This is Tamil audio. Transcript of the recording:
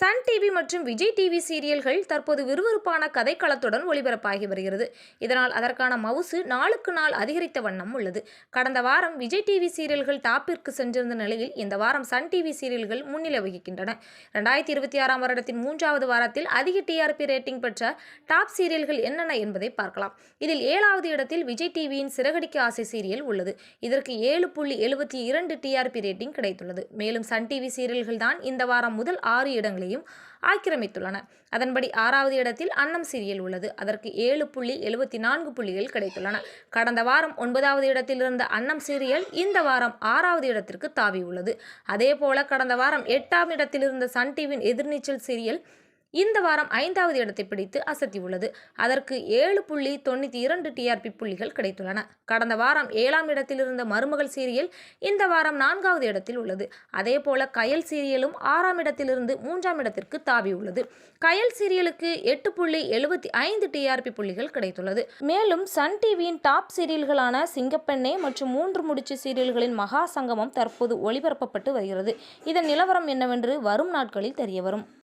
சன் டிவி மற்றும் விஜய் டிவி சீரியல்கள் தற்போது விறுவிறுப்பான கதைக்களத்துடன் ஒளிபரப்பாகி வருகிறது. இதனால் அதற்கான மவுசு நாளுக்கு நாள் அதிகரித்த வண்ணம் உள்ளது. கடந்த வாரம் விஜய் டிவி சீரியல்கள் டாப்பிற்கு சென்றிருந்த நிலையில் இந்த வாரம் சன் டிவி சீரியல்கள் முன்னிலை வகிக்கின்றன. ரெண்டாயிரத்தி இருபத்தி ஆறாம் வருடத்தின் மூன்றாவது வாரத்தில் அதிக டிஆர்பி ரேட்டிங் பெற்ற டாப் சீரியல்கள் என்னென்ன என்பதை பார்க்கலாம். இதில் ஏழாவது இடத்தில் விஜய் டிவியின் சிறகடிக்க ஆசை சீரியல் உள்ளது. இதற்கு ஏழு புள்ளி எழுபத்தி இரண்டு டிஆர்பி ரேட்டிங் கிடைத்துள்ளது. மேலும் சன் டிவி சீரியல்கள் தான் இந்த வாரம் முதல் ஆறு இடங்களில் இடங்களையும் ஆக்கிரமித்துள்ளன. அதன்படி ஆறாவது இடத்தில் அன்னம் சீரியல் உள்ளது. அதற்கு ஏழு புள்ளி எழுபத்தி நான்கு புள்ளிகள் கிடைத்துள்ளன. கடந்த வாரம் ஒன்பதாவது இடத்தில் இருந்த அன்னம் சீரியல் இந்த வாரம் ஆறாவது இடத்திற்கு தாவி உள்ளது. அதேபோல கடந்த வாரம் எட்டாம் இடத்தில் இருந்த சன் டிவியின் எதிர்நீச்சல் சீரியல் இந்த வாரம் ஐந்தாவது இடத்தை பிடித்து அசத்தியுள்ளது அதற்கு ஏழு புள்ளி தொண்ணூற்றி இரண்டு டிஆர்பி புள்ளிகள் கிடைத்துள்ளன. கடந்த வாரம் ஏழாம் இடத்தில் இருந்த மருமகள் சீரியல் இந்த வாரம் நான்காவது இடத்தில் உள்ளது. அதேபோல கயல் சீரியலும் ஆறாம் இடத்திலிருந்து மூன்றாம் இடத்திற்கு தாவியுள்ளது கயல் சீரியலுக்கு எட்டு புள்ளி எழுபத்தி ஐந்து டிஆர்பி புள்ளிகள் கிடைத்துள்ளது. மேலும் சன் டிவியின் டாப் சீரியல்களான சிங்கப்பெண்ணே மற்றும் மூன்று முடிச்சு சீரியல்களின் மகா சங்கமம் தற்போது ஒளிபரப்பப்பட்டு வருகிறது. இதன் நிலவரம் என்னவென்று வரும் நாட்களில் தெரியவரும்.